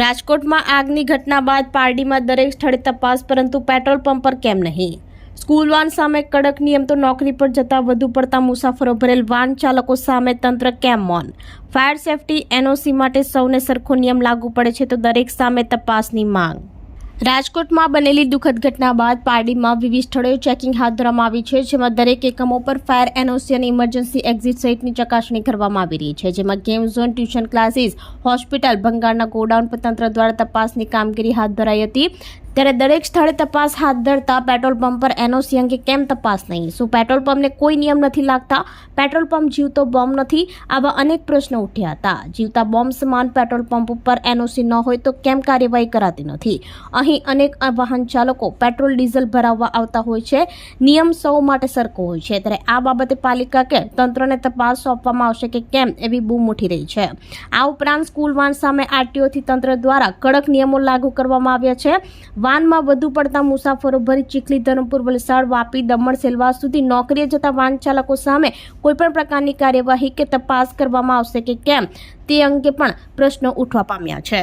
રાજકોટમાં આગની ઘટના બાદ પારડીમાં દરેક સ્થળે તપાસ, પરંતુ પેટ્રોલ પંપ પર કેમ નહીં? સ્કૂલ વાન સામે કડક નિયમ તો નોકરી પર જતા વધુ પડતા મુસાફરો ભરેલ વાન ચાલકો સામે તંત્ર કેમ મૌન? ફાયર સેફટી એનઓસી માટે સૌને સરખો નિયમ લાગુ પડે છે તો દરેક સામે તપાસની માંગ? રાજકોટમાં બનેલી દુઃખદ ઘટના બાદ પારડીમાં વિવિધ સ્થળોએ ચેકિંગ હાથ ધરવામાં આવી છે, જેમાં દરેક એકમો પર ફાયર એનઓસી અને ઇમરજન્સી એક્ઝિટ સહિતની ચકાસણી કરવામાં આવી રહી છે, જેમાં game zone, tuition classes, hospital, ભંગારના godown પર તંત્ર દ્વારા તપાસની કામગીરી હાથ ધરાઈ હતી. ત્યારે દરેક સ્થળે તપાસ હાથ ધરતા પેટ્રોલ પંપ પર એનઓસી અંગે કેમ તપાસ નહીં? શું પેટ્રોલ પંપને કોઈ નિયમ નથી લાગતા? પેટ્રોલ પંપ જીવતો બોમ્બ નથી? આવા અનેક પ્રશ્નો ઉઠ્યા હતા. જીવતા બોમ્બ સમાન પેટ્રોલ પંપ ઉપર એનઓસી ન હોય તો કેમ કાર્યવાહી કરાતી નથી? અહીં અનેક વાહન ચાલકો પેટ્રોલ, ડીઝલ ભરાવવા આવતા હોય છે. નિયમ સૌ માટે સરખો હોય છે. ત્યારે આ બાબતે પાલિકા કે તંત્રને તપાસ સોંપવામાં આવશે કે કેમ એવી બૂમ ઉઠી રહી છે. આ ઉપરાંત સ્કૂલ વાન સામે આરટીઓથી તંત્ર દ્વારા કડક નિયમો લાગુ કરવામાં આવ્યા છે. વાનમાં વધુ પડતા મુસાફરો ભરી ચીખલી ધરમપુર વલસાડ, વાપી, દમણ સેલવાસ સુધી નોકરીએ જતા વાહન ચાલકો સામે કોઈપણ પ્રકારની કાર્યવાહી કે તપાસ કરવામાં આવશે કે કેમ તે અંગે પણ પ્રશ્નો ઉઠવા પામ્યા છે.